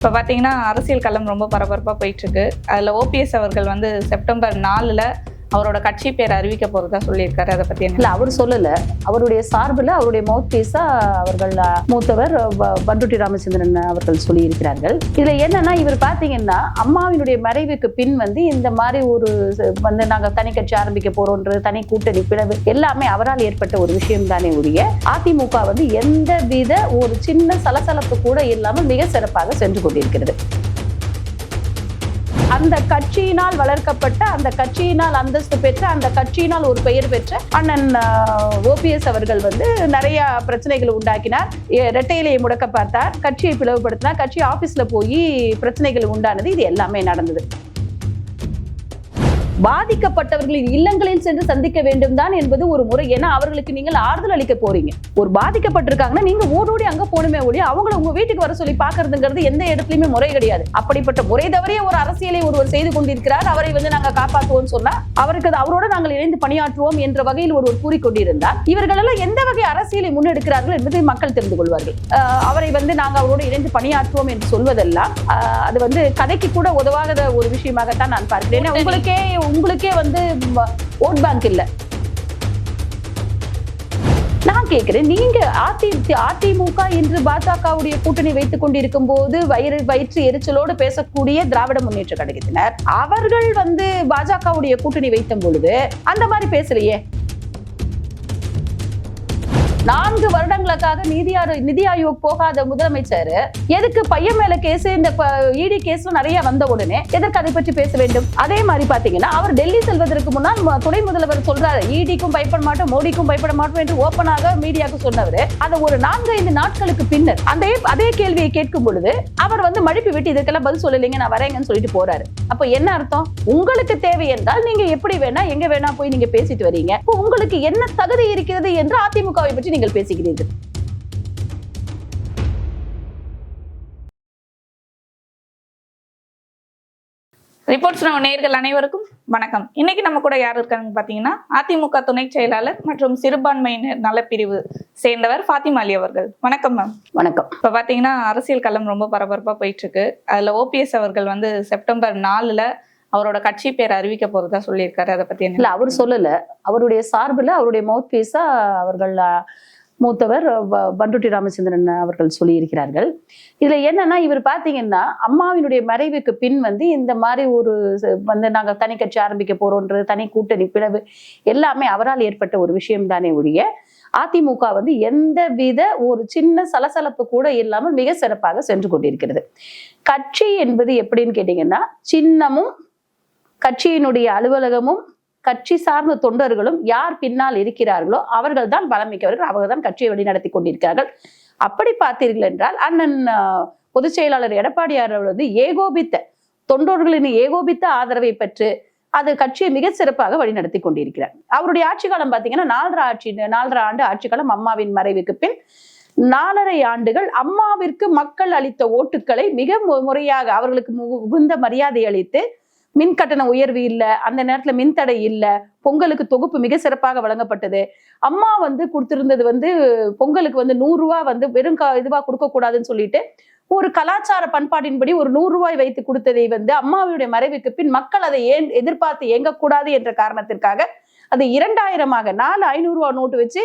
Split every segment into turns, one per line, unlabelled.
இப்போ பார்த்தீங்கன்னா அரசியல் களம் ரொம்ப பரபரப்பாக போயிட்டுருக்கு. அதில் ஓபிஎஸ் அவர்கள் வந்து செப்டம்பர் நாலில் அவரோட கட்சி பேர் அறிவிக்க போறதா சொல்லியிருக்காரு அதை பத்தி என்ன?
இல்ல அவர் சொல்லல. அவருடைய சார்பில் அவருடைய மவுத் பீஸா அவர்கள் மூத்தவர் பண்டுட்டி பண்ருட்டி ராமச்சந்திரன் அவர்கள் சொல்லியிருக்கிறார்கள். இதுல என்னன்னா இவர் பாத்தீங்கன்னா அம்மாவினுடைய மறைவுக்கு பின் வந்து இந்த மாதிரி ஒரு வந்து நாங்க தனி கட்சி ஆரம்பிக்க போறோம்ன்றது தனி கூட்டணி பிளவு எல்லாமே அவரால் ஏற்பட்ட ஒரு விஷயம் தானே உரிய அதிமுக வந்து எந்த வித ஒரு சின்ன சலசலப்பு கூட இல்லாமல் மிக சிறப்பாக சென்று கொண்டிருக்கிறது. அந்த கட்சியினால் வளர்க்கப்பட்ட அந்த கட்சியினால் அந்தஸ்து பெற்ற அந்த கட்சியினால் ஒரு பெயர் பெற்ற அண்ணன் ஓபிஎஸ் அவர்கள் வந்து நிறைய பிரச்சனைகளை உண்டாக்கினார். எ- இரட்டையிலையை முடக்க பார்த்தார். கட்சியை பிளவுபடுத்தினார். கட்சி ஆபீஸ்ல போய் பிரச்சனைகள் உண்டானது. இது எல்லாமே நடந்தது. பாதிக்கப்பட்டவர்களின் இல்லங்களில் சென்று சந்திக்க வேண்டும் தான் என்பது ஒரு முறை. ஏன்னா அவர்களுக்கு நீங்கள் ஆறுதல் அளிக்க போறீங்க. ஒரு பாதிக்கப்பட்டிருக்காங்கன்னா நீங்க ஓடோடி அங்க போகணுமே ஒழிய அவங்கள உங்க வீட்டுக்கு வர சொல்லி பாக்குறதுங்கிறது எந்த இடத்துலயுமே முறை கிடையாது. அப்படிப்பட்ட முறை தவறிய ஒரு அரசியலை ஒருவர் செய்து கொண்டிருக்கிறார். அவரை வந்து நாங்க காப்பாற்றுவோம் சொன்னா அவருக்கு அது அவரோட நாங்கள் இணைந்து பணியாற்றுவோம் என்ற வகையில் ஒருவர் கூறிக்கொண்டிருந்தார். இவர்கள் எல்லாம் எந்த வகை அரசியலை முன்னெடுக்கிறார்கள் என்பதை மக்கள் தெரிந்து கொள்வார்கள். அவரை வந்து நாங்க அவரோடு இணைந்து பணியாற்றுவோம் என்று சொல்வதெல்லாம் அது வந்து கதைக்கு கூட உதவாத ஒரு விஷயமாகத்தான் நான் பார்க்கிறேன். ஏன்னா உங்களுக்கே உங்களுக்கே வந்து ஓட் பேங்க் இல்ல. நான் கேட்கிறேன் நீங்க அதி அதிமுக இன்று பாஜகவுடைய கூட்டணி வைத்துக் கொண்டிருக்கும் போது வயிறு வயிற்று எரிச்சலோடு பேசக்கூடிய திராவிட முன்னேற்ற கழகத்தினர் அவர்கள் வந்து பாஜகவுடைய கூட்டணி வைத்த பொழுது அந்த மாதிரி பேசலையே. நான்கு வருடங்களுக்காக நிதி நிதி ஆயோக் போகாத முதலமைச்சர். எதுக்கு பையன் மேல கேஸ் இந்த இடி கேஸ் நிறைய வந்த உடனே எதற்கு அதை பற்றி பேச வேண்டும்? அதே மாதிரி பாத்தீங்கன்னா அவர் டெல்லி செல்வதற்கு முன்னால் துணை முதல்வர் சொல்றாரு இடிக்கும் பயப்பட மாட்டோம் மோடிக்கும் பயப்பட மாட்டோம் என்று ஓப்பனாக மீடியாவுக்கு சொன்னவர். அதை ஒரு நான்கு ஐந்து நாட்களுக்கு பின்னர் அந்த அதே கேள்வியை கேட்கும் பொழுது அவர் வந்து மழுப்பி விட்டு இதற்கெல்லாம் பதில் சொல்லலைங்க நான் வரேங்கன்னு சொல்லிட்டு போறாரு. அப்ப என்ன அர்த்தம்? உங்களுக்கு தேவை என்றால் நீங்க எப்படி வேணா எங்க வேணா போய் நீங்க பேசிட்டு வரீங்க. உங்களுக்கு என்ன தகுதி இருக்கிறது என்று அதிமுகவை பற்றி நீங்கள் பேசுகிறீர்கள்.
ரிப்போர்ட்ஸ் நம்ம நேர்கள் அனைவருக்கும் வணக்கம். இன்னைக்கு நம்ம கூட யார் இருக்காங்க பார்த்தீங்கன்னா அதிமுக துணை செயலாளர் மற்றும் சிறுபான்மையினர் நலப்பிரிவு சேர்ந்தவர் ஃபாத்திமா அலி அவர்கள். வணக்கம் மேம்
வணக்கம்.
இப்போ பார்த்தீங்கன்னா அரசியல் களம் ரொம்ப பரபரப்பாக போயிட்டு இருக்கு அதில் ஓபிஎஸ் அவர்கள் வந்து செப்டம்பர் நாலில் அவரோட கட்சி பேர் அறிவிக்க போறதா சொல்லியிருக்காரு. அதை பத்தி என்ன
இல்ல அவர் சொல்லல. அவருடைய சார்பில் அவருடைய மவுத் பீஸா அவர்கள் மூத்தவர் பண்டுட்டி பண்ருட்டி ராமச்சந்திரன் அவர்கள் சொல்லியிருக்கிறார்கள். இதுல என்னன்னா இவர் பாத்தீங்கன்னா அம்மாவினுடைய மறைவுக்கு பின் வந்து இந்த மாதிரி ஒரு வந்து நாங்க தனி கட்சி ஆரம்பிக்க போறோன்றது தனி கூட்டணி பிளவு எல்லாமே அவரால் ஏற்பட்ட ஒரு விஷயம் தானே ஒழிய அதிமுக வந்து எந்த வித ஒரு சின்ன சலசலப்பு கூட இல்லாமல் மிக சிறப்பாக சென்று கொண்டிருக்கிறது. கட்சி என்பது எப்படின்னு கேட்டீங்கன்னா சின்னமும் கட்சியினுடைய அலுவலகமும் கட்சி சார்ந்த தொண்டர்களும் யார் பின்னால் இருக்கிறார்களோ அவர்கள் தான் பலமிக்கவர்கள் அவர்கள் தான் கட்சியை வழிநடத்தி கொண்டிருக்கிறார்கள். அப்படி பார்த்தீர்கள் என்றால் அண்ணன் பொதுச் செயலாளர் எடப்பாடியார் அவர்கள் வந்து ஏகோபித்த தொண்டர்களின் ஏகோபித்த ஆதரவை பெற்று அது கட்சியை மிக சிறப்பாக வழிநடத்தி கொண்டிருக்கிறார். அவருடைய ஆட்சி காலம் பார்த்தீங்கன்னா நாலரை ஆட்சி நாலரை ஆண்டு ஆட்சி காலம் அம்மாவின் மறைவுக்கு பின் நாலரை ஆண்டுகள் அம்மாவிற்கு மக்கள் அளித்த ஓட்டுக்களை மிக மு- முறையாக அவர்களுக்கு மிகுந்த உகுந்த மரியாதை அளித்து மின் கட்டண உயர்வு இல்லை அந்த நேரத்தில் மின்தடை இல்லை பொங்கலுக்கு தொகுப்பு மிக சிறப்பாக வழங்கப்பட்டது. அம்மா வந்து கொடுத்துருந்தது வந்து பொங்கலுக்கு வந்து நூறுரூவா வந்து வெறும் க- இதுவாக கொடுக்கக்கூடாதுன்னு சொல்லிட்டு ஒரு கலாச்சார பண்பாட்டின்படி ஒரு நூறு ரூபாய் வைத்து கொடுத்ததை வந்து அம்மாவுடைய மறைவுக்கு பின் மக்கள் அதை ஏன் எதிர்பார்த்து இயங்கக்கூடாது என்ற காரணத்திற்காக அது இரண்டாயிரமாக நாலு ஐநூறுரூவா நோட்டு வச்சு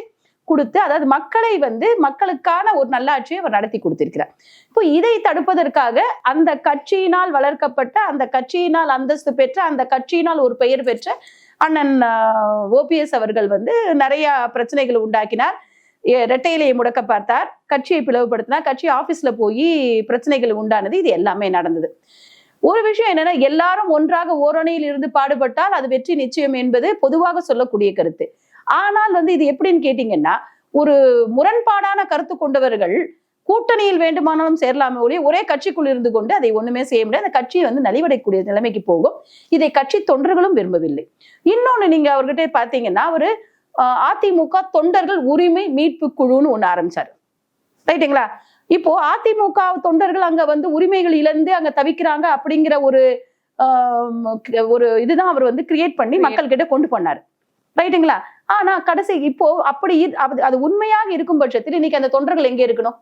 கொடுத்து அதாவது மக்களை வந்து மக்களுக்கான ஒரு நல்லாட்சியை அவர் நடத்தி கொடுத்திருக்கிறார். இப்போ இதை தடுப்பதற்காக அந்த கட்சியினால் வளர்க்கப்பட்ட அந்த கட்சியினால் அந்தஸ்து பெற்ற அந்த கட்சியினால் ஒரு பெயர் பெற்ற அண்ணன் ஓபிஎஸ் அவர்கள் வந்து நிறைய பிரச்சனைகளை உண்டாக்கினார். ரெட்டையிலையை முடக்க பார்த்தார். கட்சியை பிளவுபடுத்தினார். கட்சி ஆபீஸ்ல போய் பிரச்சனைகள் உண்டானது. இது எல்லாமே நடந்தது. ஒரு விஷயம் என்னன்னா எல்லாரும் ஒன்றாக ஓரணியில் இருந்து பாடுபட்டால் அது வெற்றி நிச்சயம் என்பது பொதுவாக சொல்லக்கூடிய கருத்து. ஆனால் வந்து இது எப்படின்னு கேட்டீங்கன்னா ஒரு முரண்பாடான கருத்து கொண்டவர்கள் கூட்டணியில் வேண்டுமானாலும் சேரலாமே ஒழிய ஒரே கட்சிக்குள் இருந்து கொண்டு அதை ஒண்ணுமே செய்ய முடியாது. அந்த கட்சி வந்து நலிவடையக்கூடிய நிலைமைக்கு போகும். இதை கட்சி தொண்டர்களும் விரும்பவில்லை. இன்னொன்னு நீங்க அவர்கிட்ட பாத்தீங்கன்னா அவரு அதிமுக தொண்டர்கள் உரிமை மீட்பு குழுன்னு ஒண்ணு ஆரம்பிச்சாரு. ரைட்டுங்களா? இப்போ அதிமுக தொண்டர்கள் அங்க வந்து உரிமைகள் இழந்து அங்க தவிக்கிறாங்க அப்படிங்கிற ஒரு ஒரு இதுதான் அவர் வந்து கிரியேட் பண்ணி மக்கள் கிட்ட கொண்டு போனாரு. ரைட்டுங்களா? ஆனா கடைசி இப்போ அப்படி அது- உண்மையாக இருக்கும் பட்சத்தில் இன்னைக்கு அந்த தொண்டர்கள் எங்க இருக்கணும்?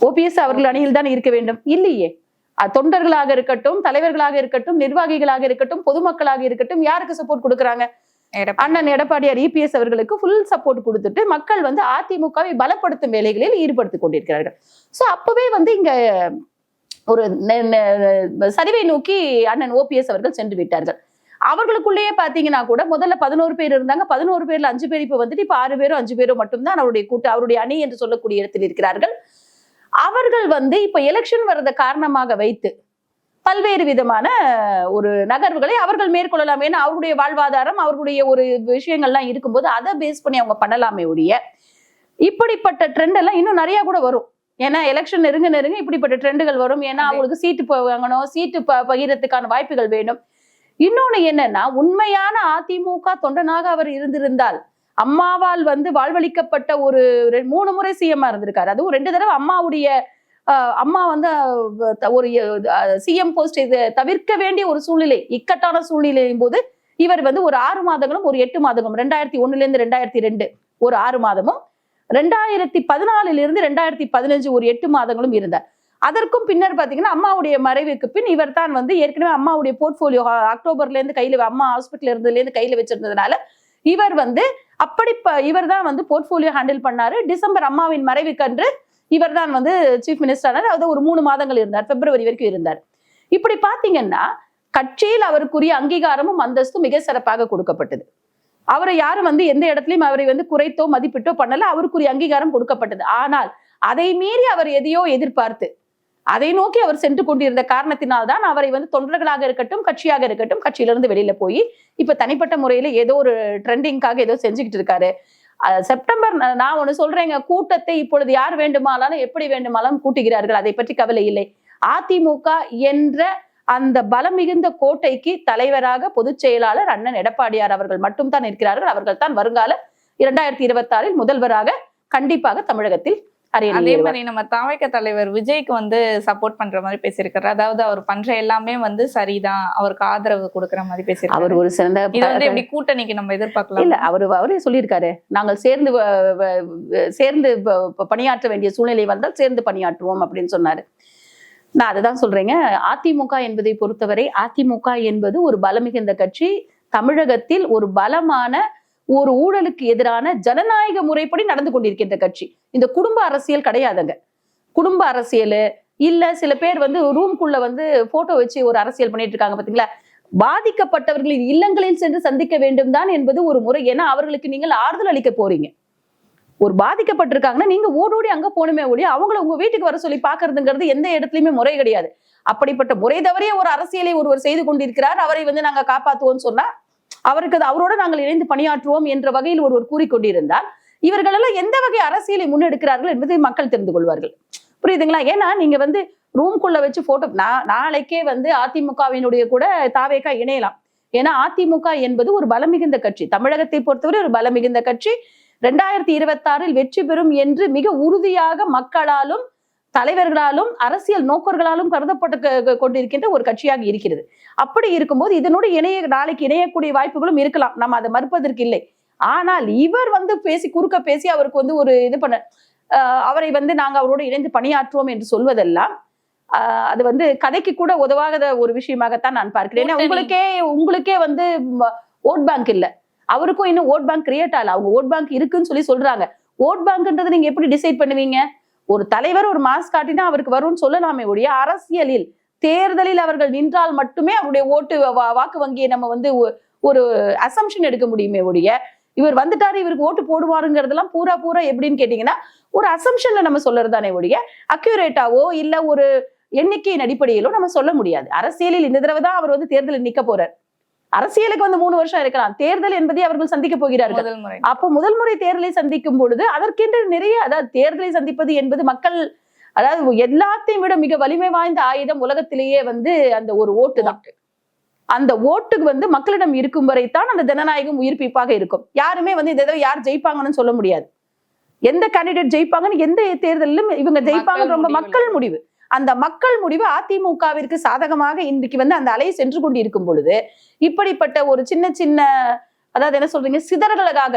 ஓபிஎஸ் அவர்கள் அணியில் தான் இருக்க வேண்டும். இல்லையே. தொண்டர்களாக இருக்கட்டும் தலைவர்களாக இருக்கட்டும் நிர்வாகிகளாக இருக்கட்டும் பொதுமக்களாக இருக்கட்டும் யாருக்கு சப்போர்ட் கொடுக்குறாங்க. அண்ணன் எடப்பாடியார் இபிஎஸ் அவர்களுக்கு ஃபுல் சப்போர்ட் கொடுத்துட்டு மக்கள் வந்து அதிமுகவை பலப்படுத்தும் வேலைகளில் ஈடுபடுத்திக் கொண்டிருக்கிறார்கள். சோ அப்பவே வந்து இங்க ஒரு சரிவை நோக்கி அண்ணன் ஓபிஎஸ் அவர்கள் சென்று விட்டார்கள். அவர்களுக்குள்ளேயே பாத்தீங்கன்னா கூட முதல்ல பதினோரு பேர் இருந்தாங்க. பதினோரு பேர்ல அஞ்சு பேர் இப்ப வந்துட்டு இப்ப ஆறு பேரோ அஞ்சு பேரோ மட்டும்தான் அவருடைய கூட்டு அவருடைய அணி என்று சொல்லக்கூடிய இடத்தில் இருக்கிறார்கள். அவர்கள் வந்து இப்ப எலெக்ஷன் வர்றதை காரணமாக வைத்து பல்வேறு விதமான ஒரு நகர்வுகளை அவர்கள் மேற்கொள்ளலாம். ஏன்னா அவருடைய வாழ்வாதாரம் அவர்களுடைய ஒரு விஷயங்கள்லாம் இருக்கும்போது அதை பேஸ் பண்ணி அவங்க பண்ணலாமே ஒழிய இப்படிப்பட்ட ட்ரெண்ட் எல்லாம் இன்னும் நிறைய கூட வரும். ஏன்னா எலெக்ஷன் நெருங்க நெருங்க இப்படிப்பட்ட ட்ரெண்டுகள் வரும். ஏன்னா. அவங்களுக்கு சீட்டு வாங்கணும் சீட்டு பகிரத்துக்கான வாய்ப்புகள் வேணும். இன்னொன்னு என்னன்னா உண்மையான அதிமுக தொண்டனாக அவர் இருந்திருந்தால் அம்மாவால் வந்து வாழ்வளிக்கப்பட்ட ஒரு மூணு முறை சிஎம்மா இருந்திருக்காரு. அதுவும் ரெண்டு தடவை அம்மாவுடைய அம்மா வந்து ஒரு சிஎம் போஸ்ட் இது தவிர்க்க வேண்டிய ஒரு சூழ்நிலை இக்கட்டான சூழ்நிலையின் போது இவர் வந்து ஒரு ஆறு மாதங்களும் ஒரு எட்டு மாதங்களும் ரெண்டாயிரத்தி ஒண்ணுல இருந்து ரெண்டாயிரத்தி ரெண்டு ஒரு ஆறு மாதமும் ரெண்டாயிரத்தி பதினாலிலிருந்து ரெண்டாயிரத்தி பதினஞ்சு ஒரு எட்டு மாதங்களும் இருந்தார். அதற்கும் பின்னர் பார்த்தீங்கன்னா அம்மாவுடைய மறைவுக்கு பின் இவர் தான் வந்து ஏற்கனவே அம்மாவுடைய போர்ட்ஃபோலியோ அக்டோபர்லேருந்து கையில் அம்மா ஹாஸ்பிட்டல் இருந்ததுலேருந்து கையில் வச்சிருந்ததுனால இவர் வந்து அப்படி இவர் தான் வந்து போர்ட்ஃபோலியோ ஹேண்டில் பண்ணாரு. டிசம்பர் அம்மாவின் மறைவுக்கன்று இவர் தான் வந்து சீஃப் மினிஸ்டர் அதாவது ஒரு மூணு மாதங்கள் இருந்தார். பிப்ரவரி வரைக்கும் இருந்தார். இப்படி பார்த்தீங்கன்னா கட்சியில் அவருக்குரிய அங்கீகாரமும் அந்தஸ்தும் மிக சிறப்பாக கொடுக்கப்பட்டது. அவரை யாரும் வந்து எந்த இடத்துலையும் அவரை வந்து குறைத்தோ மதிப்பிட்டோ பண்ணல. அவருக்குரிய அங்கீகாரம் கொடுக்கப்பட்டது. ஆனால் அதை மீறி அவர் எதையோ எதிர்பார்த்து அதை நோக்கி அவர் சென்று கொண்டிருந்த காரணத்தினால்தான் அவரை வந்து தொண்டர்களாக இருக்கட்டும் கட்சியாக இருக்கட்டும் கட்சியிலிருந்து வெளியில போய் இப்ப தனிப்பட்ட முறையில ஏதோ ஒரு ட்ரெண்டிங்காக ஏதோ செஞ்சுக்கிட்டு இருக்காரு. அஹ் செப்டம்பர் நான் ஒன்னு சொல்றேங்க. கூட்டத்தை இப்பொழுது யார் வேண்டுமானாலும் எப்படி வேண்டுமானாலும் கூட்டுகிறார்கள்? அதை பற்றி கவலை இல்லை. அதிமுக என்ற அந்த பலம் மிகுந்த கோட்டைக்கு தலைவராக பொதுச் செயலாளர் அண்ணன் எடப்பாடியார் அவர்கள் மட்டும்தான் இருக்கிறார்கள். அவர்கள் தான் வருங்கால இரண்டாயிரத்தி இருபத்தி ஆறில் முதல்வராக கண்டிப்பாக தமிழகத்தில்
அதே மாதிரி நம்ம தாவைக்க தலைவர் விஜய்க்கு வந்து சப்போர்ட் பண்ற மாதிரி பேசியிருக்காரு. அதாவது அவர் பண்ற எல்லாமே வந்து சரிதான். அவருக்கு ஆதரவு கொடுக்கற மாதிரி
அவர்
பேசியிருக்காரு
ஒரு சிறந்த
இது வந்து எப்படி கூட்டணிக்கு நம்ம எதிர்பார்க்கலாம்?
இல்ல அவரு அவரே சொல்லியிருக்காரு. நாங்கள் சேர்ந்து சேர்ந்து பணியாற்ற வேண்டிய சூழ்நிலை வந்தால் சேர்ந்து பணியாற்றுவோம் அப்படின்னு சொன்னாரு. நான் அதுதான் சொல்றேங்க. அதிமுக என்பதை பொறுத்தவரை அதிமுக என்பது ஒரு பலமிகுந்த கட்சி. தமிழகத்தில் ஒரு பலமான ஒரு ஊழலுக்கு எதிரான ஜனநாயக முறைப்படி நடந்து கொண்டிருக்கின்ற கட்சி. இந்த குடும்ப அரசியல் கிடையாதுங்க. குடும்ப அரசியல் இல்ல சில பேர் வந்து ரூம்குள்ள வந்து போட்டோ வச்சு ஒரு அரசியல் பண்ணிட்டு இருக்காங்க பாத்தீங்களா? பாதிக்கப்பட்டவர்களின் இல்லங்களில் சென்று சந்திக்க வேண்டும் தான் என்பது ஒரு முறை. ஏன்னா அவர்களுக்கு நீங்கள் ஆறுதல் அளிக்க போறீங்க. ஒரு பாதிக்கப்பட்டிருக்காங்கன்னா நீங்க ஓடோடி அங்க போகணுமே ஒழிய அவங்கள உங்க வீட்டுக்கு வர சொல்லி பாக்குறதுங்கிறது எந்த இடத்துலயுமே முறை கிடையாது. அப்படிப்பட்ட முறை தவறிய ஒரு அரசியலை ஒருவர் செய்து கொண்டிருக்கிறார். அவரை வந்து நாங்க காப்பாத்துவோம்னு சொன்னா அவருக்கு அது அவரோட நாங்கள் இணைந்து பணியாற்றுவோம் என்ற வகையில் ஒருவர் கூறிக்கொண்டிருந்தார். இவர்கள் எல்லாம் எந்த வகை அரசியலை முன்னெடுக்கிறார்கள் என்பதை மக்கள் தெரிந்து கொள்வார்கள். புரியுதுங்களா? ஏன்னா நீங்க வந்து ரூம்குள்ள வச்சு போட்டோ நான் நாளைக்கே வந்து அதிமுகவினுடைய கூட தாவேக்கா இணையலாம். ஏன்னா அதிமுக என்பது ஒரு பலமிகுந்த கட்சி. தமிழகத்தை பொறுத்தவரை ஒரு பலமிகுந்த கட்சி. ரெண்டாயிரத்தி இருபத்தாறில் வெற்றி பெறும் என்று மிக உறுதியாக மக்களாலும் தலைவர்களாலும் அரசியல் நோக்கர்களாலும் கருதப்பட்டு கொண்டிருக்கின்ற ஒரு கட்சியாக இருக்கிறது. அப்படி இருக்கும்போது இதனோடு இணைய நாளைக்கு இணையக்கூடிய வாய்ப்புகளும் இருக்கலாம். நம்ம அதை மறுப்பதற்கு இல்லை. ஆனால் இவர் வந்து பேசி குறுக்க பேசி அவருக்கு வந்து ஒரு இது பண்ண அவரை வந்து நாங்க அவரோடு இணைந்து பணியாற்றுவோம் என்று சொல்வதெல்லாம் அது வந்து கதைக்கு கூட உதவாத ஒரு விஷயமாகத்தான் நான் பார்க்கிறேன். உங்களுக்கே உங்களுக்கே வந்து ஓட் பேங்க் இல்ல. அவருக்கும் இன்னும் ஓட் பேங்க் கிரியேட் ஆகல. அவங்க ஓட் பேங்க் இருக்குன்னு சொல்லி சொல்றாங்க. ஓட் பேங்க்ன்றது நீங்க எப்படி டிசைட் பண்ணுவீங்க? ஒரு தலைவர் ஒரு மாஸ் காட்டினா அவருக்கு வரும்னு சொல்லலாமே ஒழிய அரசியலில் தேர்தலில் அவர்கள் நின்றால் மட்டுமே அவருடைய ஓட்டு வா- வாக்கு வங்கியை நம்ம வந்து ஒரு அசம்ஷன் எடுக்க முடியுமே ஒழிய இவர் வந்துட்டாரு இவருக்கு ஓட்டு போடுவாருங்கிறதெல்லாம் பூரா பூரா எப்படின்னு கேட்டீங்கன்னா ஒரு அசம்ஷன்ல நம்ம சொல்றது தானே ஒழிய அக்யூரேட்டாவோ இல்ல ஒரு எண்ணிக்கையின் அடிப்படையிலோ நம்ம சொல்ல முடியாது. அரசியலில் இந்த தடவை தான் அவர் வந்து தேர்தலில் நிக்க போறார். அரசியலுக்கு வந்து மூணு வருஷம் இருக்கலாம். தேர்தல் என்பதை அவர்கள் சந்திக்க போகிறார்கள். அப்போ முதல் முறை தேர்தலை சந்திக்கும் பொழுது அதற்கென்று நிறைய அதாவது தேர்தலை சந்திப்பது என்பது மக்கள் அதாவது எல்லாத்தையும் விட மிக வலிமை வாய்ந்த ஆயுதம் உலகத்திலேயே வந்து அந்த ஒரு ஓட்டு தான். அந்த ஓட்டுக்கு வந்து மக்களிடம் இருக்கும் வரைத்தான் அந்த ஜனநாயகம் உயிர்ப்பிப்பாக இருக்கும். யாருமே வந்து இந்த தடவை யார் ஜெயிப்பாங்கன்னு சொல்ல முடியாது. எந்த கேண்டிடேட் ஜெயிப்பாங்கன்னு எந்த தேர்தலிலும் இவங்க ஜெயிப்பாங்கன்னு ரொம்ப. மக்கள் முடிவு. அந்த மக்கள் முடிவு அதிமுகவிற்கு சாதகமாக இன்றைக்கு வந்து அந்த அலை சென்று கொண்டிருக்கும் பொழுது இப்படிப்பட்ட ஒரு சின்ன சின்ன அதாவது என்ன சொல்றீங்க சிதறல்களுக்காக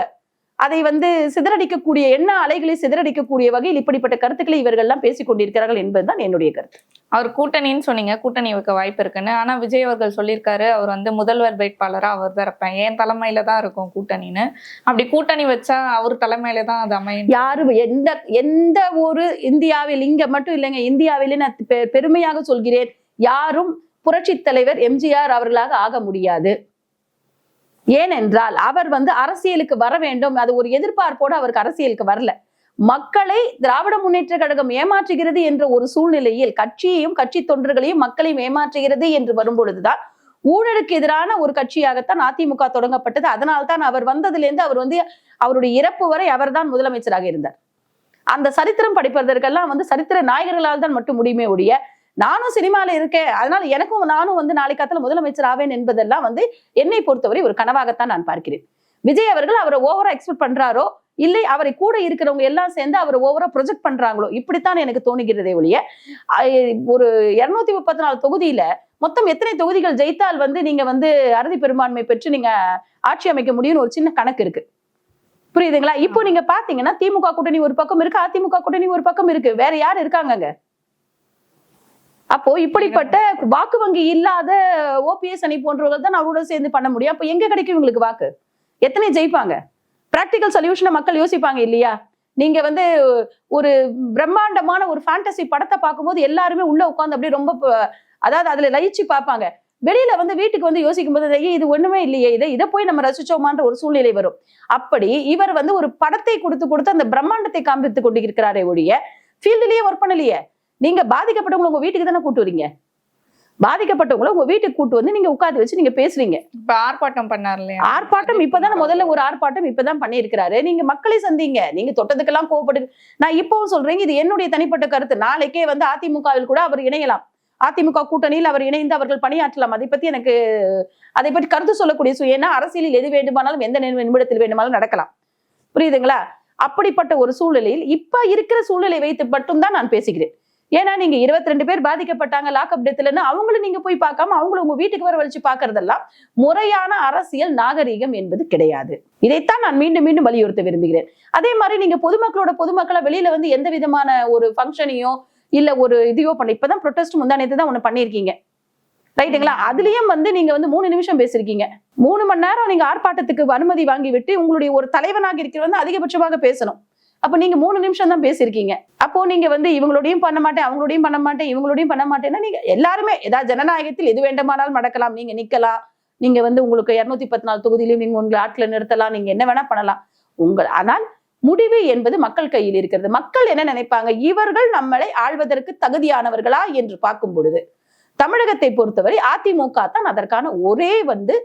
அதை வந்து சிதறடிக்கக்கூடிய எண்ண அலைகளை சிதறடிக்கக்கூடிய வகையில் இப்படிப்பட்ட கருத்துக்களை இவர்கள்லாம் பேசிக் கொண்டிருக்கிறார்கள் என்பதுதான் என்னுடைய கருத்து.
அவர் கூட்டணின்னு சொன்னீங்க கூட்டணி வைக்க வாய்ப்பு இருக்குன்னு. ஆனா விஜய் அவர்கள் சொல்லியிருக்காரு அவர் வந்து முதல்வர் வேட்பாளரா அவர் தான் இருப்பேன். என் தலைமையில தான் இருக்கும் கூட்டணின்னு. அப்படி கூட்டணி வச்சா அவர் தலைமையில தான் அது அமையும்.
யாரும் எந்த எந்த ஒரு இந்தியாவில் இங்க மட்டும் இல்லைங்க இந்தியாவிலே நான் பெ- பெருமையாக சொல்கிறேன். யாரும் புரட்சி தலைவர் எம்ஜிஆர் அவர்களாக ஆக முடியாது. ஏனென்றால் அவர் வந்து அரசியலுக்கு வர வேண்டும். அது ஒரு எதிர்பார்ப்போடு அவருக்கு அரசியலுக்கு வரல. மக்களை திராவிட முன்னேற்ற கழகம் ஏமாற்றுகிறது என்ற ஒரு சூழ்நிலையில் கட்சியையும் கட்சி தொண்டர்களையும் மக்களையும் ஏமாற்றுகிறது என்று வரும்பொழுதுதான் ஊழலுக்கு எதிரான ஒரு கட்சியாகத்தான் அதிமுக தொடங்கப்பட்டது. அதனால்தான் அவர் வந்ததிலிருந்து அவர் வந்து அவருடைய இறப்பு வரை அவர்தான் முதலமைச்சராக இருந்தார். அந்த சரித்திரம் படிப்பதற்கெல்லாம் வந்து சரித்திர நாயகர்களால் தான் மட்டும் முடியுமே ஒழிய நானும் சினிமால இருக்கேன். அதனால எனக்கும் நானும் வந்து நாளை காலத்துல முதலமைச்சர் ஆவேன் என்பதெல்லாம் வந்து என்னை பொறுத்தவரை ஒரு கனவாகத்தான் நான் பார்க்கிறேன். விஜய் அவர்கள் அவரை ஓவரா எக்ஸ்பெக்ட் பண்றாரோ? இல்லை அவரை கூட இருக்கிறவங்க எல்லாம் சேர்ந்து அவரை ஓவரா ப்ரொஜெக்ட் பண்றாங்களோ? இப்படித்தான் எனக்கு தோணுகிறதே ஒழிய ஒரு இருநூத்தி முப்பத்தி நாலு தொகுதியில மொத்தம் எத்தனை தொகுதிகள் ஜெயித்தால் வந்து நீங்க வந்து அறுதி பெரும்பான்மை பெற்று நீங்க ஆட்சி அமைக்க முடியும்னு ஒரு சின்ன கணக்கு இருக்கு. புரியுதுங்களா? இப்போ நீங்க பாத்தீங்கன்னா திமுக கூட்டணி ஒரு பக்கம் இருக்கு? அதிமுக கூட்டணி ஒரு பக்கம் இருக்கு. வேற யார் இருக்காங்கங்க? அப்போ இப்படிப்பட்ட வாக்கு வங்கி இல்லாத ஓபிஎஸ் அணி போன்றவர்கள் தான் அவரோட சேர்ந்து பண்ண முடியும். அப்போ எங்க கிடைக்கும் இவங்களுக்கு வாக்கு? எத்தனை ஜெயிப்பாங்க? பிராக்டிக்கல் சொல்யூஷனை மக்கள் யோசிப்பாங்க இல்லையா? நீங்க வந்து ஒரு பிரம்மாண்டமான ஒரு ஃபேண்டசி படத்தை பார்க்கும்போது எல்லாருமே உள்ள உட்காந்து அப்படியே ரொம்ப அதாவது அதுல லயிச்சு பார்ப்பாங்க. வெளியில வந்து வீட்டுக்கு வந்து யோசிக்கும் போது ஐயே இது ஒண்ணுமே இல்லையே இதை இதை போய் நம்ம ரசிச்சோமான்ற ஒரு சூழ்நிலை வரும். அப்படி இவர் வந்து ஒரு படத்தை கொடுத்து கொடுத்து அந்த பிரம்மாண்டத்தை காண்பித்து கொண்டு இருக்கிறாரே ஒழிய ஃபீல்டுலயே ஒர்க் பண்ணலையே. நீங்க பாதிக்கப்பட்டவங்களை உங்க வீட்டுக்கு தானே கூட்டு வரீங்க? பாதிக்கப்பட்டவங்களை உங்க வீட்டுக்கு கூட்டு வந்து நீங்க உட்காந்து வச்சு நீங்க பேசுறீங்க.
இப்ப ஆர்ப்பாட்டம் பண்ணார் இல்லையா?
ஆர்ப்பாட்டம் இப்பதானே முதல்ல ஒரு ஆர்ப்பாட்டம் இப்பதான் பண்ணியிருக்கிறாரு. நீங்க மக்களை சந்திங்க. நீங்க தொட்டதுக்கெல்லாம் கோவப்படு நான் இப்பவும் சொல்றேங்க இது என்னுடைய தனிப்பட்ட கருத்து. நாளைக்கே வந்து அதிமுகவில் கூட அவர் இணையலாம். அதிமுக கூட்டணியில் அவர் இணைந்து அவர்கள் பணியாற்றலாம். அதை பத்தி எனக்கு அதை பற்றி கருத்து சொல்லக்கூடிய ஏன்னா அரசியலில் எது வேண்டுமானாலும் எந்த நிமி- நிமிடத்தில் வேண்டுமானாலும் நடக்கலாம். புரியுதுங்களா? அப்படிப்பட்ட ஒரு சூழ்நிலையில் இப்ப இருக்கிற சூழ்நிலை வைத்து மட்டும்தான் நான் பேசுகிறேன். ஏன்னா நீங்க இருபத்தி ரெண்டு பேர் பாதிக்கப்பட்டாங்க லாக்அப் டெத்லன்னு அவங்கள நீங்க போய் பார்க்காம அவங்களும் உங்க வீட்டுக்கு வர வச்சு பாக்குறதெல்லாம் முறையான அரசியல் நாகரிகம் என்பது கிடையாது. இதைத்தான் நான் மீண்டும் மீண்டும் வலியுறுத்த விரும்புகிறேன். அதே மாதிரி நீங்க பொதுமக்களோட பொதுமக்களை வெளியில வந்து எந்த விதமான ஒரு ஃபங்க்ஷனையோ இல்ல ஒரு இதையோ பண்ண இப்பதான் ப்ரொட்டஸ்ட் முந்தானத்தை தான் ஒண்ணு பண்ணிருக்கீங்க ரைட்டுங்களா அதுலயும் வந்து நீங்க வந்து மூணு நிமிஷம் பேசிருக்கீங்க மூணு மணி நேரம் நீங்க ஆர்ப்பாட்டத்துக்கு அனுமதி வாங்கி விட்டு உங்களுடைய ஒரு தலைவனாக இருக்கிற வந்து அதிகபட்சமாக பேசணும். அப்ப நீங்க மூணு நிமிஷம் தான் பேசியிருக்கீங்க. அப்போ நீங்க வந்து இவங்களோடையும் பண்ண மாட்டேன் அவங்களோடையும் பண்ண மாட்டேன் இவங்களோடையும் பண்ண மாட்டேன்னா நீங்க எல்லாருமே ஏதாவது ஜனநாயகத்தில் எது வேண்டுமானாலும் நடக்கலாம் நீங்க நிக்கலாம். நீங்க வந்து உங்களுக்கு இருநூத்தி பத்து நாலு தொகுதியிலையும் நீங்க உங்களை ஆட்களை நிறுத்தலாம் நீங்க என்ன வேணா பண்ணலாம். உங்கள் ஆனால் முடிவு என்பது மக்கள் கையில் இருக்கிறது. மக்கள் என்ன நினைப்பாங்க? இவர்கள் நம்மளை ஆழ்வதற்கு தகுதியானவர்களா என்று பார்க்கும் பொழுது தமிழகத்தை பொறுத்தவரை அதிமுக தான் அதற்கான ஒரே வந்து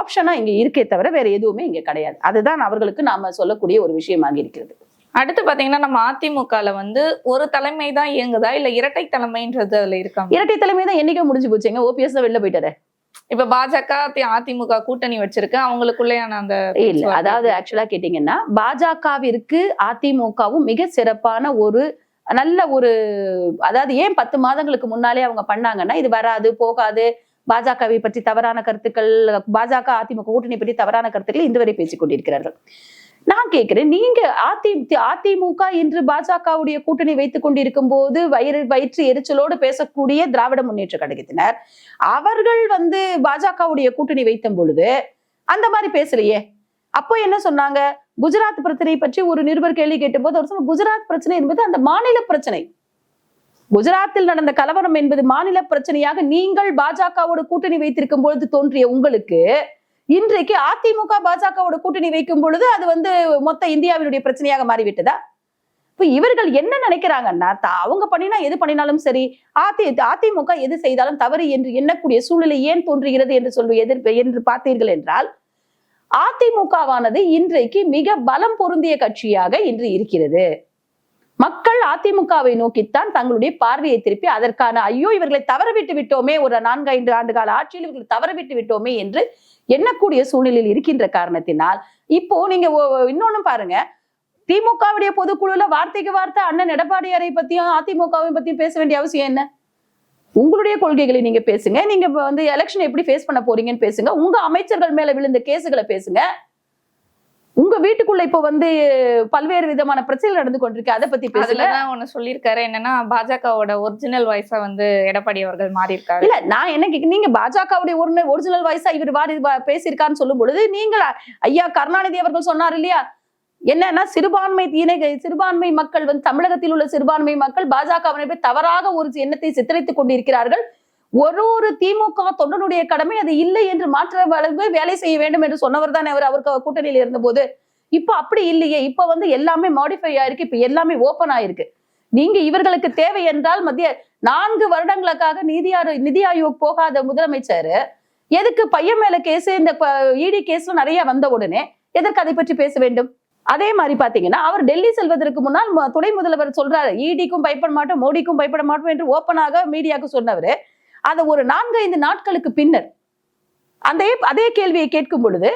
ஆப்ஷனா இங்க இருக்கே தவிர வேற எதுவுமே இங்க கிடையாது. அதுதான் அவர்களுக்கு நாம சொல்லக்கூடிய ஒரு விஷயமாக இருக்கிறது.
அடுத்து பாத்தீங்கன்னா நம்ம அதிமுகல வந்து ஒரு தலைமை தான் இயங்குதா? இல்ல இரட்டை தலைமைன்றது அதுல இருக்காங்க
இரட்டை தலைமை தான் என்னைக்கோ முடிஞ்சு போச்சுங்க. ஓபிஎஸ் தான் வெளில போயிட்டாரு.
இப்ப பாஜக அதிமுக கூட்டணி வச்சிருக்கு. அவங்களுக்குள்ளேயான அந்த
இல்ல. அதாவது ஆக்சுவலா கேட்டீங்கன்னா பாஜகவிற்கு அதிமுகவும் மிக சிறப்பான ஒரு நல்ல ஒரு அதாவது ஏன் பத்து மாதங்களுக்கு முன்னாலே அவங்க பண்ணாங்கன்னா இது வராது போகாது. பாஜகவை பற்றி தவறான கருத்துக்கள் பாஜக அதிமுக கூட்டணி பற்றி தவறான கருத்துக்களை இன்று வரை பேசிக் கொண்டிருக்கிறார்கள். நான் கேட்கிறேன் நீங்க அதி அதிமுக இன்று பாஜகவுடைய கூட்டணி வைத்துக் கொண்டிருக்கும் போது வயிறு வயிற்று எரிச்சலோடு பேசக்கூடிய திராவிட முன்னேற்ற கழகத்தினர் அவர்கள் வந்து பாஜகவுடைய கூட்டணி வைத்த பொழுது அந்த மாதிரி பேசலையே. அப்போ என்ன சொன்னாங்க? குஜராத் பிரச்சனை பற்றி ஒரு நிருபர் கேள்வி கேட்டபோது அவர் சொன்ன குஜராத் பிரச்சனை என்பது அந்த மாநில பிரச்சனை. குஜராத்தில் நடந்த கலவரம் என்பது மாநில பிரச்சனையாக நீங்கள் பாஜகவோட கூட்டணி வைத்திருக்கும் பொழுது தோன்றிய உங்களுக்கு இன்றைக்கு அதிமுக பாஜகவோட கூட்டணி வைக்கும் பொழுது அது வந்து மொத்த இந்தியாவினுடைய பிரச்சனையாக மாறிவிட்டதா? இப்ப இவர்கள் என்ன நினைக்கிறாங்கன்னா அவங்க பண்ணினா எது பண்ணினாலும் சரி அதி அதிமுக எது செய்தாலும் தவறு என்று எண்ணக்கூடிய சூழ்நிலை ஏன் தோன்றுகிறது என்று சொல்லி எதிர்ப்பு என்று பார்த்தீர்கள் என்றால் அதிமுகவானது இன்றைக்கு மிக பலம் பொருந்திய கட்சியாக இன்று இருக்கிறது. மக்கள் அதிமுகவை நோக்கித்தான் தங்களுடைய பார்வையை திருப்பி அதற்கான ஐயோ இவர்களை தவறவிட்டு விட்டோமே ஒரு நான்கு ஐந்து ஆண்டு கால ஆட்சியில் இவர்களை தவறவிட்டு விட்டோமே என்று எண்ணக்கூடிய சூழ்நிலையில் இருக்கின்ற காரணத்தினால் இப்போ நீங்க இன்னொன்னு பாருங்க. திமுகவுடைய பொதுக்குழுல வார்த்தைக்கு வார்த்தை அண்ணன் எடப்பாடியாரை பத்தியும் அதிமுகவை பத்தியும் பேச வேண்டிய அவசியம் என்ன? உங்களுடைய கொள்கைகளை நீங்க பேசுங்க. நீங்க வந்து எலெக்ஷன் எப்படி ஃபேஸ் பண்ண போறீங்கன்னு பேசுங்க. உங்க அமைச்சர்கள் மேல விழுந்த கேசுகளை பேசுங்க. உங்க வீட்டுக்குள்ள இப்ப வந்து பல்வேறு விதமான பிரச்சனைகள் நடந்து கொண்டிருக்கு. அதை பத்தி பேசல
அதுலதான் ஒண்ணு சொல்லியிருக்காரு. என்னன்னா பாஜகவோட ஒரிஜினல் வாய்ஸா வந்து எடப்பாடி அவர்கள் மாறி இருக்காரு
இல்ல நான் என்ன கேக்க- நீங்க பாஜகவுடைய ஒரு ஒரிஜினல் வாய்ஸா இவர் வாரி பேசியிருக்கான்னு சொல்லும் பொழுது நீங்கள் ஐயா கருணாநிதி அவர்கள் சொன்னார் இல்லையா? என்னன்னா சிறுபான்மை இணை சிறுபான்மை மக்கள் வந்து தமிழகத்தில் உள்ள சிறுபான்மை மக்கள் பாஜகவினை போய் தவறாக ஒரு எண்ணத்தை சித்தரித்துக் கொண்டிருக்கிறார்கள். ஒரு ஒரு திமுக தொண்டனுடைய கடமை அது இல்லை என்று மாற்ற அளவு வேலை செய்ய வேண்டும் என்று சொன்னவர் தானே அவர். அவருக்கு கூட்டணியில் இருந்தபோது. இப்ப அப்படி இல்லையே. இப்ப வந்து எல்லாமே மாடிஃபை ஆயிருக்கு. இப்ப எல்லாமே ஓபன் ஆயிருக்கு. நீங்க இவர்களுக்கு தேவை என்றால் மத்திய நான்கு வருடங்களுக்காக நிதி நிதி ஆயோக் போகாத முதலமைச்சர். எதுக்கு பையன் மேல கேஸ் இந்த இடி கேஸ்ல நிறைய வந்த உடனே எதற்கு அதை பற்றி பேச வேண்டும்? அதே மாதிரி பாத்தீங்கன்னா அவர் டெல்லி செல்வதற்கு முன்னால் துணை முதல்வர் சொல்றாரு இடிக்கும் பயப்பட மாட்டோம் மோடிக்கும் பயப்பட மாட்டோம் என்று ஓப்பனாக மீடியாவுக்கு சொன்னவர். அதை ஒரு நான்கு ஐந்து நாட்களுக்கு பின்னர் அந்த அதே கேள்வியை கேட்கும் பொழுது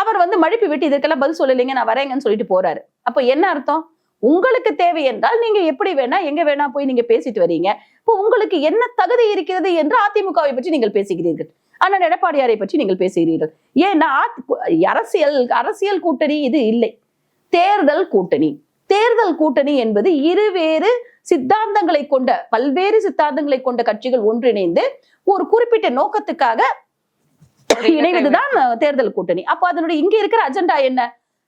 அவர் வந்து மழுப்பி விட்டு இதற்கெல்லாம் பதில் சொல்லலைங்க நான் வரேங்கன்னு சொல்லிட்டு போறாரு. அப்ப என்ன அர்த்தம்? உங்களுக்கு தேவை என்றால் நீங்க எப்படி வேணா எங்க வேணா போய் நீங்க பேசிட்டு வரீங்க. இப்போ உங்களுக்கு என்ன தகுதி இருக்கிறது என்று அதிமுகவை பற்றி நீங்கள் பேசுகிறீர்கள். ஆனால் எடப்பாடியாரை பற்றி நீங்கள் பேசுகிறீர்கள். ஏன்னா அரசியல் அரசியல் கூட்டணி இது இல்லை. தேர்தல் கூட்டணி. தேர்தல் கூட்டணி என்பது இருவேறு சித்தாந்தங்களை கொண்ட பல்வேறு சித்தாந்தங்களை கொண்ட கட்சிகள் ஒன்றிணைந்து ஒரு குறிப்பிட்ட நோக்கத்துக்காக இணைவதுதான் தேர்தல் கூட்டணி. அப்போ அதனுடைய இங்க இருக்கிற அஜெண்டா என்ன?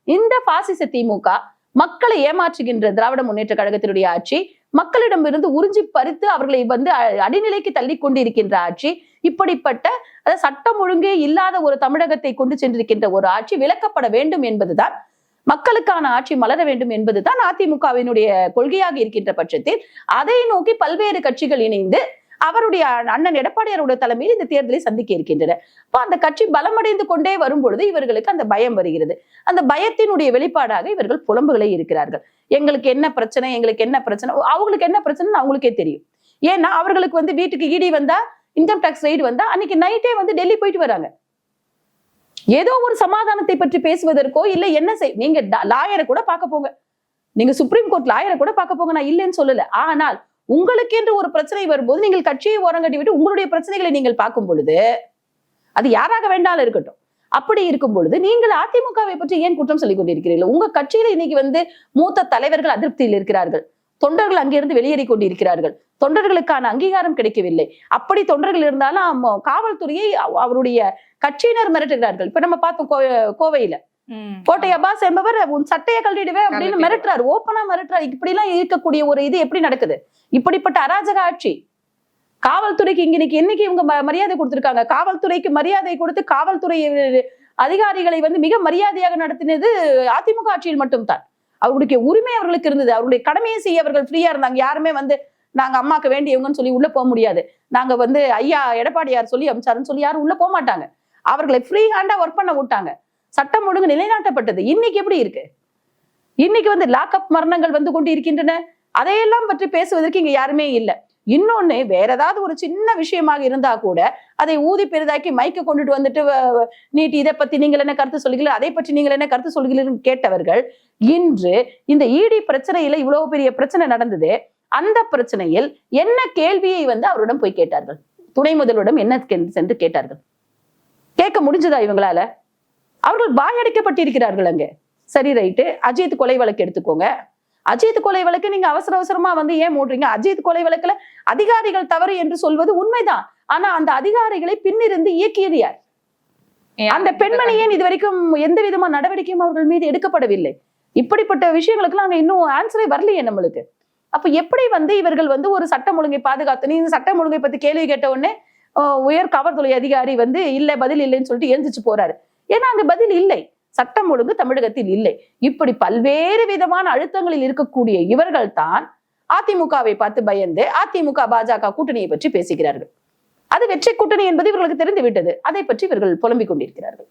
இந்த பாசிச திமுக மக்களை ஏமாற்றுகின்ற திராவிட முன்னேற்ற கழகத்தினுடைய ஆட்சி மக்களிடமிருந்து உறிஞ்சி பறித்து அவர்களை வந்து அடிநிலைக்கு தள்ளி கொண்டிருக்கின்ற ஆட்சி இப்படிப்பட்ட சட்டம் ஒழுங்கே இல்லாத ஒரு தமிழகத்தை கொண்டு சென்றிருக்கின்ற ஒரு ஆட்சி விலக்கப்பட வேண்டும் என்பதுதான் மக்களுக்கான ஆட்சி மலர வேண்டும் என்பதுதான் அதிமுகவினுடைய கொள்கையாக இருக்கின்ற பட்சத்தில் அதை நோக்கி பல்வேறு கட்சிகள் இணைந்து அவருடைய அண்ணன் எடப்பாடியாரோட தலைமையில் இந்த தேர்தலை சந்திக்க இருக்கின்றன அப்போ அந்த கட்சி பலமடைந்து கொண்டே வரும் பொழுது இவர்களுக்கு அந்த பயம் வருகிறது. அந்த பயத்தினுடைய வெளிப்பாடாக இவர்கள் புலம்புகளை இருக்கிறார்கள். எங்களுக்கு என்ன பிரச்சனை? எங்களுக்கு என்ன பிரச்சனை? அவங்களுக்கு என்ன பிரச்சனைன்னு அவங்களுக்கே தெரியும். ஏன்னா அவர்களுக்கு வந்து வீட்டுக்கு இடி வந்தா இன்கம் டாக்ஸ் ரைடு வந்தா அன்னைக்கு நைட்டே வந்து டெல்லி போயிட்டு வராங்க. ஏதோ ஒரு சமாதானத்தை பற்றி பேசுவதற்கோ இல்ல என்ன செய் நீங்க லாயரை கூட பார்க்க போங்க. நீங்க சுப்ரீம் கோர்ட் லாயரை கூட பார்க்க போங்க நான் இல்லைன்னு சொல்லல. ஆனால் உங்களுக்கென்று ஒரு பிரச்சனை வரும்போது நீங்கள் கட்சியை ஓரங்கட்டி விட்டு உங்களுடைய பிரச்சனைகளை நீங்கள் பார்க்கும் பொழுது அது யாராக வேண்டாலும் இருக்கட்டும். அப்படி இருக்கும் பொழுது நீங்கள் அதிமுகவை பற்றி ஏன் குற்றம் சொல்லிக் கொண்டிருக்கிறீர்கள்? உங்க கட்சியில இன்னைக்கு வந்து மூத்த தலைவர்கள் அதிருப்தியில் இருக்கிறார்கள். தொண்டர்கள் அங்கிருந்து வெளியேறி கொண்டிருக்கிறார்கள். தொண்டர்களுக்கான அங்கீகாரம் கிடைக்கவில்லை. அப்படி தொண்டர்கள் இருந்தாலும் காவல்துறையை அவருடைய கட்சியினர் மிரட்டுகிறார்கள். இப்ப நம்ம பார்த்தோம் கோ- கோவையில. கோட்டை அப்பாஸ் என்பவர் உன் சட்டையை கழட்டிடுவேன் அப்படின்னு. மிரட்டுறாரு. ஓப்பனா மிரட்டுறாரு. இப்படி எல்லாம் இருக்கக்கூடிய ஒரு இது எப்படி நடக்குது? இப்படிப்பட்ட அராஜக ஆட்சி. காவல்துறைக்கு இங்க இன்னைக்கு என்னைக்கு இவங்க மரியாதை கொடுத்திருக்காங்க? காவல்துறைக்கு மரியாதை கொடுத்து காவல்துறை அதிகாரிகளை வந்து மிக மரியாதையாக நடத்தினது அதிமுக ஆட்சியில் மட்டும்தான். அவர்களுடைய உரிமை அவர்களுக்கு இருந்தது. அவருடைய கடமையை செய்ய அவர்கள் ஃப்ரீயா இருந்தாங்க. யாருமே வந்து நாங்க அம்மாக்கு வேண்டியவங்கன்னு சொல்லி உள்ள போக முடியாது. நாங்க வந்து ஐயா எடப்பாடியார் சொல்லி அமிச்சாருன்னு சொல்லி யாரும் உள்ள போக மாட்டாங்க. அவர்களை ஃப்ரீ ஹேண்டா ஒர்க் பண்ண விட்டாங்க. சட்டம் ஒழுங்கு நிலைநாட்டப்பட்டது. இன்னைக்கு எப்படி இருக்கு? இன்னைக்கு வந்து லாக்அப் மரணங்கள் வந்து கொண்டு இருக்கின்றன அதையெல்லாம் பற்றி பேசுவதற்கு இங்க யாருமே இல்லை. இன்னொன்னு வேற ஏதாவது ஒரு சின்ன விஷயமாக இருந்தா கூட அதை ஊதி பெரிதாக்கி மைக்க கொண்டுட்டு வந்துட்டு நீட்டி இதை பத்தி நீங்கள் என்ன கருத்து சொல்கிறீர்கள் அதை பற்றி நீங்கள் என்ன கருத்து சொல்கிறீர்கள் கேட்டவர்கள் இன்று இந்த இடி பிரச்சனையில இவ்வளவு பெரிய பிரச்சனை நடந்தது. அந்த பிரச்சனையில் என்ன கேள்வியை வந்து அவரிடம் போய் கேட்டார்கள்? துணை முதல்வரிடம் என்ன சென்று கேட்டார்கள்? கேட்க முடிஞ்சதா இவங்களால? அவர்கள் வாயடைக்கப்பட்டிருக்கிறார்கள் அங்க. சரி ரைட்டு. அஜித் கொலை வழக்கு எடுத்துக்கோங்க. அஜித் கொலை வழக்கு நீங்க அவசர அவசரமா வந்து ஏன் மூடுறீங்க? அஜித் கொலை வழக்குல அதிகாரிகள் தவறு என்று சொல்வது உண்மைதான். ஆனா அந்த அதிகாரிகளை பின்னிருந்து இயக்கியது யார்? அந்த பெண்மணி ஏன் இது வரைக்கும் எந்த விதமான நடவடிக்கையும் அவர்கள் மீது எடுக்கப்படவில்லை? இப்படிப்பட்ட விஷயங்களுக்குலாம் அங்க இன்னும் ஆன்சரே வரலையே நம்மளுக்கு. அப்ப எப்படி வந்து இவர்கள் வந்து ஒரு சட்டம் ஒழுங்கை பாதுகாத்து நீ இந்த சட்டம் ஒழுங்கை பத்தி கேள்வி கேட்ட உடனே உயர் காவல்துறை அதிகாரி வந்து இல்லை பதில் இல்லைன்னு சொல்லிட்டு எந்திரிச்சு போறாரு. ஏன்னா அங்க பதில் இல்லை. சட்டம் ஒழுங்கு தமிழகத்தில் இல்லை. இப்படி பல்வேறு விதமான அழுத்தங்களில் இருக்கக்கூடிய இவர்கள் தான் அதிமுகவை பார்த்து பயந்து அதிமுக பாஜக கூட்டணியை பற்றி பேசுகிறார்கள். அது வெற்றி கூட்டணி என்பது இவர்களுக்கு தெரிந்துவிட்டது அதை பற்றி இவர்கள் புலம்பிக் கொண்டிருக்கிறார்கள்.